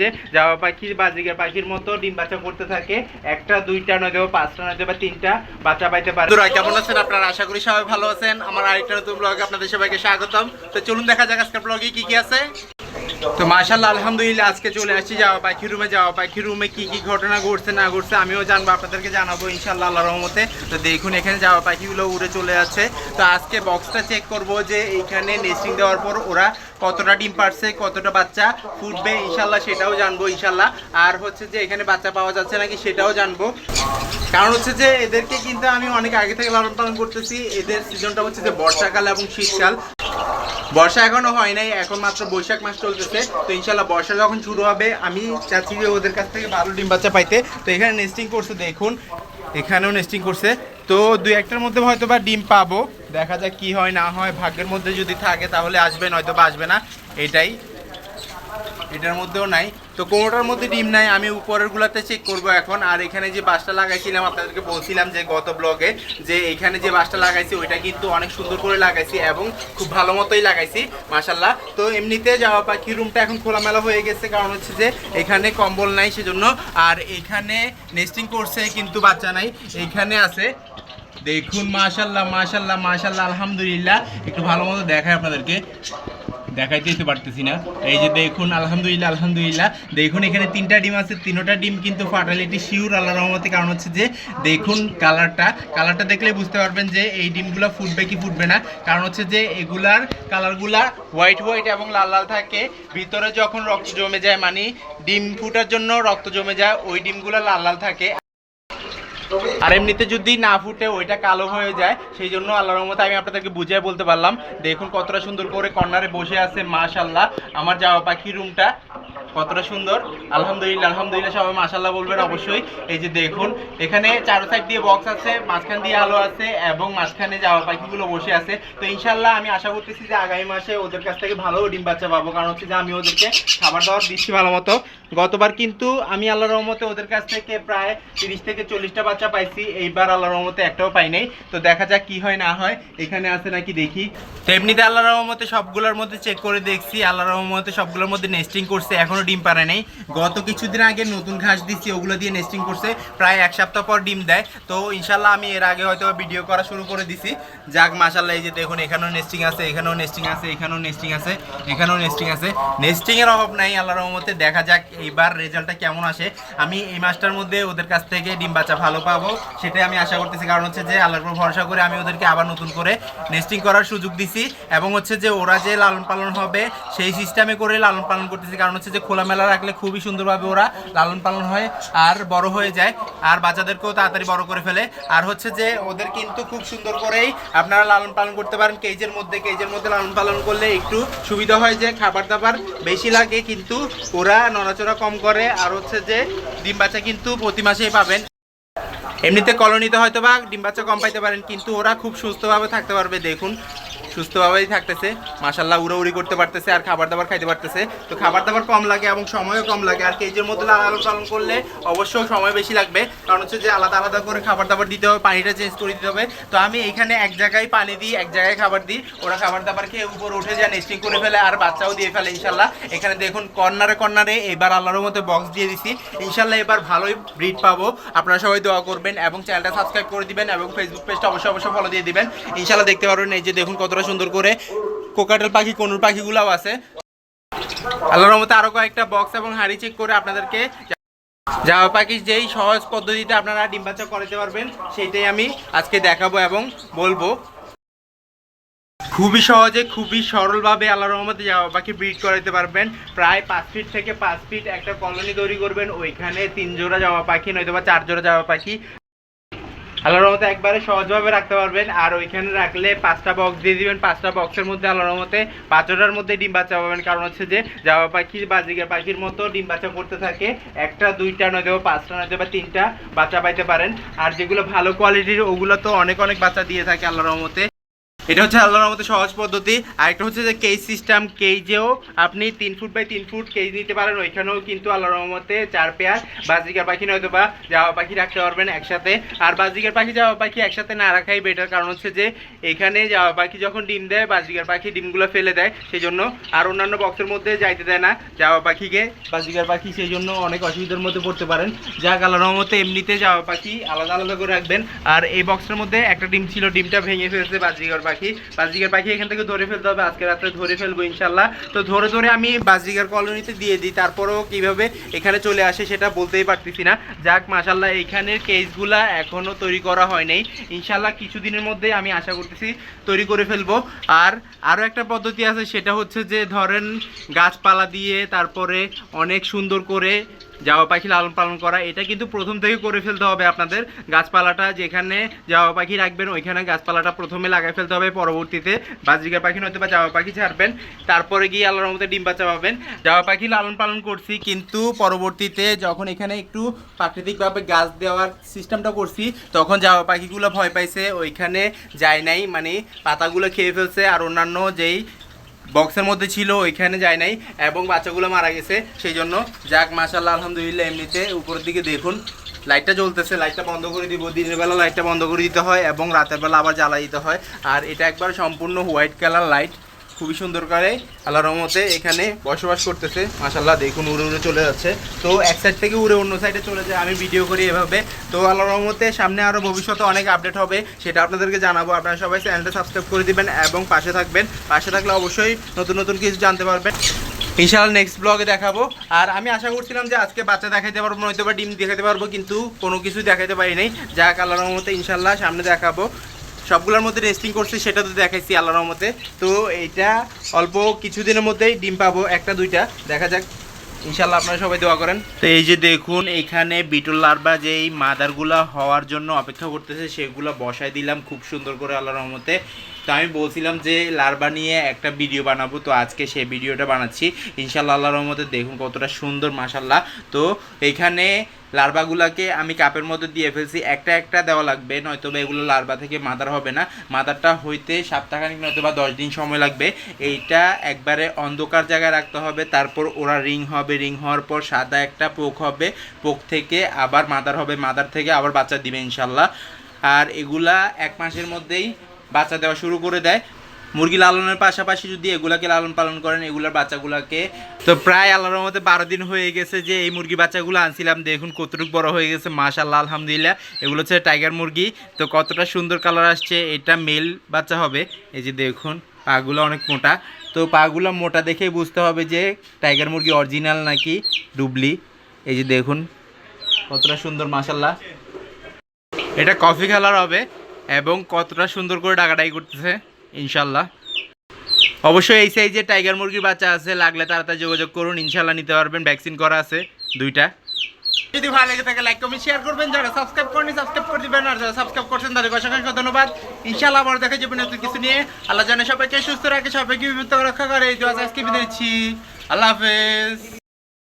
যে জাবা পাখির বাজিকার পাখির মতো ডিম বাচ্চা করতে থাকে। একটা, দুইটা নয় দেবো পাঁচটা নয় দেবো তিনটা বাচ্চা পাইতে পারে। দুরাই, কেমন আছেন আপনারা? আশা করি সবাই ভালো আছেন। আমার আরেকটা নতুন ব্লগে আপনাদের সবাইকে স্বাগতম। তো চলুন দেখা যাক আজকের ব্লগে কি কি আছে। তো মাশাল্লাহ আলহামদুলিল্লাহ, আজকে চলে আসছি যাওয়া পাখি রুমে যাওয়া পাখি রুমে কি কি ঘটনা ঘটছে, না ঘটছে, আমিও জানব, আপনাদেরকে জানাব ইনশাল্লাহ আল্লাহ রহমতে। তো দেখুন, এখানে যাওয়া পাখিগুলো উড়ে চলে যাচ্ছে। তো আজকে বক্সটা চেক করব যে এইখানে নেস্টিং দেওয়ার পর ওরা কতটা ডিম পারছে, কতটা বাচ্চা ফুটবে ইনশাল্লাহ সেটাও জানব ইনশাল্লাহ আর হচ্ছে যে এখানে বাচ্চা পাওয়া যাচ্ছে নাকি, সেটাও জানব। কারণ হচ্ছে যে এদেরকে কিন্তু আমি অনেক আগে থেকে লালন পালন করতেছি, এদের সিজনটা হচ্ছে যে বর্ষাকাল এবং শীতকাল। বর্ষা এখনও হয় নাই, এখন মাত্র বৈশাখ মাস চলতেছে। তো ইনশাল্লাহ বর্ষা যখন শুরু হবে, আমি চাচ্ছি যে ওদের কাছ থেকে ভালো ডিম বাচ্চা পাইতে। তো এখানে নেস্টিং করছে, দেখুন, এখানেও নেস্টিং করছে। তো দুই একটার মধ্যে হয়তো বা ডিম পাবো। দেখা যাক কি হয়, না হয়, ভাগ্যের মধ্যে যদি থাকে তাহলে আসবে নয়তো বা আসবে না। এটাই এটার মধ্যেও নাই। তো কোনোটার মধ্যে ডিম নাই, আমি উপরের গুলাতে চেক করব এখন। আর এখানে যে বাসটা লাগাইছিলাম, আপনাদেরকে বলছিলাম যে গত ব্লগে যে এখানে যে বাসটা লাগাইছি, ওইটা কিন্তু অনেক সুন্দর করে লাগাইছি এবং খুব ভালো মতোই লাগাইছি মাশাল্লাহ তো এমনিতে যাওয়া পাখি রুমটা এখন খোলামেলা হয়ে গেছে, কারণ হচ্ছে যে এখানে কম্বল নাই সেজন্য। আর এখানে নেস্টিং করছে কিন্তু বাচ্চা নাই, এখানে আছে। দেখুন মাশাল্লাহ মাশাল্লাহ মাশাল্লাহ আলহামদুলিল্লাহ। একটু ভালো মতো দেখায় আপনাদেরকে। দেখাইতেই তো পারতেছি না। এই যে দেখুন, আলহামদুলিল্লাহ আলহামদুলিল্লাহ। দেখুন, এখানে তিনটা ডিম আছে, তিনোটা ডিম কিন্তু ফার্টালিটি শিওর আল্লাহ রহমতে কারণ হচ্ছে যে, দেখুন কালারটা কালারটা দেখলে বুঝতে পারবেন যে, এই ডিমগুলো ফুটবে কি ফুটবে না। কারণ হচ্ছে যে, এগুলার কালারগুলা হোয়াইট হোয়াইট এবং লাল লাল থাকে। ভিতরে যখন রক্ত জমে যায় মানে ডিম ফুটার জন্য রক্ত জমে যায়, ওই ডিমগুলো লাল লাল থাকে। আর এমনিতে যদি না ফুটে ওইটা কালো হয়ে যায়, সেই জন্য আল্লাহর রহমতে আমি আপনাদেরকে বুঝিয়ে বলতে পারলাম, দেখুন কতটা সুন্দর করে কর্নারে বসে আছে মাশাল্লাহ আমার যাওয়া পাখি রুমটা কতটা সুন্দর। আলহামদুলিল্লাহ আলহামদুলিল্লাহ, সবাই মাশাল্লাহ বলবেন অবশ্যই। এই যে দেখুন, এখানে চারো সাইড দিয়ে বক্স আছে, মাঝখান দিয়ে আলো আছে এবং মাঝখানে যাওয়া পাখিগুলো বসে আছে। তো ইনশাল্লাহ আমি আশা করতেছি যে আগামী মাসে ওদের কাছ থেকে ভালো ডিম বাচ্চা পাবো। কারণ হচ্ছে যে আমি ওদেরকে খাবার দাবার দিচ্ছি ভালো মতো। গতবার কিন্তু আমি আল্লাহর রহমতে ওদের কাছ থেকে প্রায় তিরিশ থেকে চল্লিশটা বাচ্চা পাইছি, এইবার আল্লাহর রহমতে একটাও পাই নাই। তো দেখা যাক কি হয়, না হয়। এখানে আছে নাকি দেখি। তো এমনিতে আল্লাহর রহমতে সবগুলোর মধ্যে চেক করে দেখছি। আল্লাহর রহমতে সবগুলোর মধ্যে নেস্টিং করছে, এখনও ডিম পারে নাই। গত কিছুদিন আগে নতুন ঘাস দিচ্ছি ওগুলো দিয়ে নেস্টিং করছে। প্রায় এক সপ্তাহ পর ডিম দেয়। তো ইনশাল্লাহ আমি এর আগে হয়তো ভিডিও করা শুরু করে দিছি। যাক মাশাল্লাহ এই যে দেখুন, এখানেও নেস্টিং আছে, এখানেও নেস্টিং আছে, এখানেও নেস্টিং আছে, এখানেও নেস্টিং আছে। নেস্টিং এর অভাব নাই, আল্লাহর রহমতে। দেখা যাক, এইবার রেজাল্টটা কেমন আসে। আমি এই মাসটার মধ্যে ওদের কাছ থেকে ডিম বাচ্চা ভালো পাবো, সেটাই আমি আশা করতেছি। কারণ হচ্ছে যে আল্লাহর উপর ভরসা করে আমি ওদেরকে আবার নতুন করে নেস্টিং করার সুযোগ দিছি এবং হচ্ছে যে ওরা যে লালন পালন হবে, সেই সিস্টেমে করে লালন পালন করতেছি। কারণ হচ্ছে যে খোলামেলা রাখলে খুবই সুন্দরভাবে ওরা লালন পালন হয় আর বড় হয়ে যায়। আর বাচ্চাদেরকেও তাড়াতাড়ি বড় করে ফেলে। আর হচ্ছে যে ওদের কিন্তু খুব সুন্দর করেই আপনারা লালন পালন করতে পারেন। কেজের মধ্যে কেজের মধ্যে লালন পালন করলে একটু সুবিধা হয় যে খাবার দাবার বেশি লাগে, কিন্তু ওরা নড়াচড়া কম করে। আর হচ্ছে যে ডিম বাচ্চা কিন্তু প্রতি মাসেই পাবেন। এমনিতে কলোনিতে হয়তো বা ডিম বাচ্চা কম পাইতে পারেন, কিন্তু ওরা খুব সুস্থভাবে থাকতে পারবে, দেখুন। সুস্থভাবেই থাকতেছে। মাসাল্লাহ উড়াউড়ি করতে পারতেছে আর খাবার দাবার খাইতে পারতেছে। তো খাবার দাবার কম লাগে এবং সময়ও কম লাগে। আর কেজের মধ্যে লালন পালন করলে অবশ্যই সময় বেশি লাগবে। কারণ হচ্ছে যে আলাদা আলাদা করে খাবার দাবার দিতে হবে, পানিটা চেঞ্জ করে দিতে হবে। তো আমি এখানে এক জায়গায় পানি দিই, এক জায়গায় খাবার দিই। ওরা খাবার দাবার খেয়ে উপর উঠে যায় নেস্টিং করে ফেলে আর বাচ্চাও দিয়ে ফেলে ইনশাল্লাহ এখানে দেখুন, কর্নারে কর্নারে এবার আল্লাহর মতো বক্স দিয়ে দিছি। ইনশাল্লাহ এবার ভালোই ব্রিড পাবো। আপনারা সবাই দোয়া করবেন। এবং চ্যানেলটা সাবস্ক্রাইব করে দিবেন এবং ফেসবুক পেজটা অবশ্যই অবশ্যই ফলো দিয়ে দিবেন। ইনশাল্লাহ দেখতে পারবেন এই যে দেখুন কতটা সুন্দর করে কোকাটেল পাখি, কনুর পাখিগুলোও আছে। আল্লাহর মতো আরও কয়েকটা বক্স এবং হাড়ি চেক করে আপনাদেরকে জামা পাখির যেই সহজ পদ্ধতিতে আপনারা ডিম বাচ্চা করাতে পারবেন সেটাই আমি আজকে দেখাবো এবং বলব। খুবই সহজে, খুবই সরলভাবে আল্লাহ রহমতে জামা পাখি ব্রিড করাতে পারবেন। প্রায় পাঁচ ফিট থেকে পাঁচ ফিট একটা কলোনি তৈরি করবেন, ওইখানে তিন জোড়া জামা পাখি নয়তো বা চার জোড়া জামা পাখি আল্লাহর রহমতে একবারে সহজভাবে রাখতে পারবেন। আর ওইখানে রাখলে পাঁচটা বক্স দিয়ে দিবেন। পাঁচটা বক্সের মধ্যে আল্লাহর রহমতে পাঁচটার মধ্যে ডিম বাচ্চা পাবেন। কারণ হচ্ছে যে জামা পাখি বা জিগের পাখির মতো ডিম বাচ্চা করতে থাকে। একটা, দুইটা নয় দেবো, পাঁচটা নয় দেবো, তিনটা বাচ্চা পাইতে পারেন। আর যেগুলো ভালো কোয়ালিটির ওগুলো তো অনেক অনেক বাচ্চা দিয়ে থাকে আল্লাহর রহমতে। এটা হচ্ছে আল্লাহর মতো সহজ পদ্ধতি, আর একটা হচ্ছে যে কেজ সিস্টেম কেজেও আপনি তিন ফুট বাই তিন ফুট কেজ নিতে পারেন, ওইখানেও কিন্তু আল্লাহর রহমতে চার পেয়ার বাজিকার পাখি নয়তো বা জাওয়া পাখি রাখতে পারবেন একসাথে। আর বাজিকার পাখি জাওয়া পাখি একসাথে না রাখাই বেটার কারণ হচ্ছে যে এখানে জাওয়া পাখি যখন ডিম দেয় বাজিকার পাখি ডিমগুলো ফেলে দেয় সেই জন্য আর অন্যান্য বক্সের মধ্যে যাইতে দেয় না। জাওয়া পাখিকে বাজিকার পাখি সেই জন্য অনেক অসুবিধার মধ্যে পড়তে পারেন। যা আল্লাহর রহমতে এমনিতে জাওয়া পাখি আলাদা আলাদা করে রাখবেন। আর এই বক্সের মধ্যে একটা ডিম ছিল, ডিমটা ভেঙে ফেলেছে বাজিকার পাখি। বাজিকার পাখি এখান থেকে ধরে ফেলতে হবে। আজকে রাত্রে ধরে ফেলব ইনশাল্লাহ তো ধরে ধরে আমি বাজিকার কলোনিতে দিয়ে দিই। তারপরেও কীভাবে এখানে চলে আসে সেটা বলতেই পারতেছি না। যাক মাশাল্লাহ এইখানের কেসগুলা এখনও তৈরি করা হয় নাই। ইনশাল্লাহ কিছুদিনের মধ্যে আমি আশা করতেছি তৈরি করে ফেলব। আর আরও একটা পদ্ধতি আছে, সেটা হচ্ছে যে ধরেন গাছপালা দিয়ে তারপরে অনেক সুন্দর করে জাওয়া পাখি লালন পালন করা, এটা কিন্তু প্রথম থেকে করে ফেলতে হবে আপনাদের। গাছপালাটা যেখানে জাওয়া পাখি রাখবেন, ওইখানে গাছপালাটা প্রথমে লাগাই ফেলতে হবে, পরবর্তীতে বাজিকার পাখি নয়তো বা জাওয়া পাখি ছাড়বেন। তারপরে গিয়ে আল্লাহর মধ্যে ডিম বাচ্চা পাবেন। জাওয়া পাখি লালন পালন করছি, কিন্তু পরবর্তীতে যখন এখানে একটু প্রাকৃতিকভাবে গাছ দেওয়ার সিস্টেমটা করছি, তখন জাওয়া পাখিগুলো ভয় পাইছে, ওইখানে যায় নাই মানে পাতাগুলো খেয়ে ফেলছে, আর অন্যান্য যেই বক্সের মধ্যে ছিল, ওইখানে যায় নাই এবং বাচ্চাগুলো মারা গেছে। সেই জন্য যাক মাসাল্লাহ আলহামদুলিল্লাহ, এমনিতে উপরের দিকে দেখুন, লাইটটা জ্বলতেছে, লাইটটা বন্ধ করে দিব। দিনের বেলা লাইটটা বন্ধ করে দিতে হয় এবং রাতের বেলা আবার জ্বালা দিতে হয়। আর এটা একবার সম্পূর্ণ হোয়াইট কালার লাইট। খুবই সুন্দর করে আল্লাহ রহমতে এখানে বসবাস করতেছে। মাশাল্লাহ দেখুন উড়ে উড়ে চলে যাচ্ছে। তো এক সাইড থেকে উড়ে অন্য সাইডে চলে যায়। আমি ভিডিও করি এভাবে। তো আল্লাহ রহমতে সামনে আরও ভবিষ্যতে অনেক আপডেট হবে, সেটা আপনাদেরকে জানাব। আপনারা সবাই চ্যানেলটা সাবস্ক্রাইব করে দিবেন এবং পাশে থাকবেন। পাশে থাকলে অবশ্যই নতুন নতুন কিছু জানতে পারবেন। ইনশাআল্লাহ নেক্সট ব্লগে দেখাবো। আর আমি আশা করছিলাম যে আজকে বাচ্চা দেখাইতে পারব নয়তো বা ডিম দেখাতে পারব, কিন্তু কোনো কিছু দেখাতে পারি নাই। যাক আল্লাহ রহমতে ইনশাল্লাহ সামনে দেখাবো। সবগুলোর মধ্যে রেস্টিং করছে, সেটা তো দেখাইছি আল্লাহ রহমতে। তো এইটা অল্প কিছুদিনের মধ্যেই ডিম পাবো, একটা, দুইটা। দেখা যাক। ইনশাল্লাহ আপনারা সবাই দোয়া করেন। তো এই যে দেখুন, এখানে বিটল লার্ভা যেই মাদারগুলা হওয়ার জন্য অপেক্ষা করতেছে, সেগুলো বসায় দিলাম খুব সুন্দর করে আল্লাহ রহমতে। তো আমি বলছিলাম যে লার্ভা নিয়ে একটা ভিডিও বানাবো, তো আজকে সেই ভিডিওটা বানাচ্ছি। ইনশাল্লাহ রহমতে দেখুন কতটা সুন্দর মাসাল্লাহ তো এখানে লার্ভাগুলাকে আমি কাপের মধ্যে দিয়ে ফেলছি, একটা একটা দেওয়া লাগবে নয়তো বা এগুলো লার্ভা থেকে মাদার হবে না। মাদারটা হইতে সপ্তাহখানিক নয়তো বা দশ দিন সময় লাগবে। এইটা একবারে অন্ধকার জায়গায় রাখতে হবে, তারপর ওরা রিং হবে, রিং হওয়ার পর সাদা একটা পোক হবে, পোক থেকে আবার মাদার হবে, মাদার থেকে আবার বাচ্চা দিবে ইনশাল্লাহ আর এগুলা এক মাসের মধ্যেই বাচ্চা দেওয়া শুরু করে দেয়। মুরগি লালনের পাশাপাশি যদি এগুলাকে লালন পালন করেন, এগুলার বাচ্চাগুলাকে তো প্রায় আল্লাহর মধ্যে বারো দিন হয়ে গেছে যে এই মুরগি বাচ্চাগুলো আনছিলাম। দেখুন কতটুকু বড় হয়ে গেছে মাশাল্লাহ আলহামদুলিল্লাহ। এগুলো হচ্ছে টাইগার মুরগি। তো কতটা সুন্দর কালার আসছে, এটা মেল বাচ্চা হবে। এই যে দেখুন, পাগুলো অনেক মোটা। তো পাগুলো মোটা দেখেই বুঝতে হবে যে টাইগার মুরগি অরিজিনাল নাকি ডুবলি এই যে দেখুন, কতটা সুন্দর মাশাল্লাহ এটা কফি কালার হবে। এবং কতটা সুন্দর করে ডাকাডাকি করতেছে, ইনশাল্লাহ। অবশ্যই এই সাইজে টাইগার মুরগির বাচ্চা আছে, লাগলে তাড়াতাড়ি যোগাযোগ করুন, ইনশাল্লাহ নিতে পারবেন ভ্যাকসিন করা আছে, দুইটা। যদি ভালো লেগে থাকে লাইক কমেন্ট শেয়ার করবেন, যারা সাবস্ক্রাইব করেনি সাবস্ক্রাইব করে দিবেন, আর যারা সাবস্ক্রাইব করছেন, তাদেরকে অসংখ্য ধন্যবাদ। ইনশাল্লাহ আবার দেখা যাবে নতুন কিছু নিয়ে। আল্লাহ জানে সবাইকে সুস্থ রাখে, সবাইকে বিপদ রক্ষা করে। এই দোয়া আজকে বিদায় আল্লাহ হাফেজ।